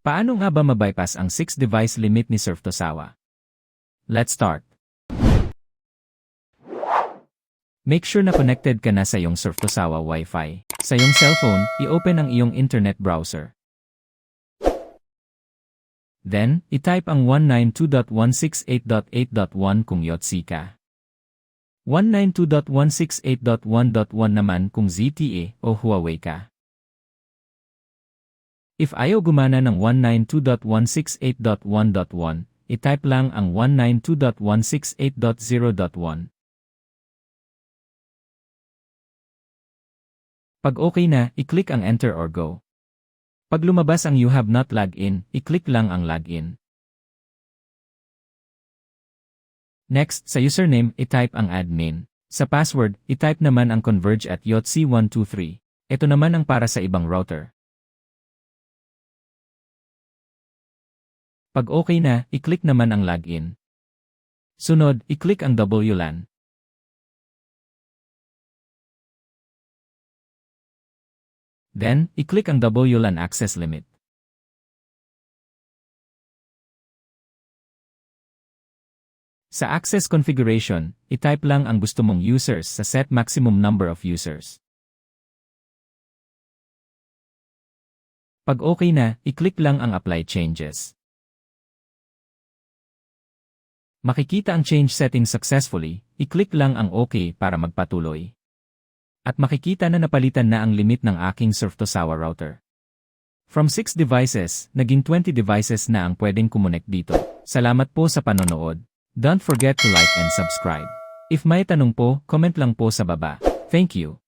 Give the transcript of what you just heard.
Paano nga ba mabypass ang 6-device limit ni Surf Tosawa? Let's start. Make sure na connected ka na sa iyong Surf Tosawa Wi-Fi. Sa iyong cellphone, i-open ang iyong internet browser. Then, i-type ang 192.168.8.1 kung Yotzi ka. 192.168.1.1 naman kung ZTE o Huawei ka. If ayaw gumana ng 192.168.1.1, i-type lang ang 192.168.0.1. Pag okay na, i-click ang Enter or Go. Pag lumabas ang You have not logged in, i-click lang ang Login. Next, sa username, i-type ang admin. Sa password, i-type naman ang converge at yotc123. Ito naman ang para sa ibang router. Pag okay na, i-click naman ang login. Sunod, i-click ang WLAN. Then, i-click ang WLAN access limit. Sa access configuration, i-type lang ang gusto mong users sa set maximum number of users. Pag okay na, i-click lang ang apply changes. Makikita ang change setting successfully, i-click lang ang OK para magpatuloy. At makikita na napalitan na ang limit ng aking Surf Tosawa router. From 6 devices, naging 20 devices na ang pwedeng kumunek dito. Salamat po sa panonood. Don't forget to like and subscribe. If may tanong po, comment lang po sa baba. Thank you.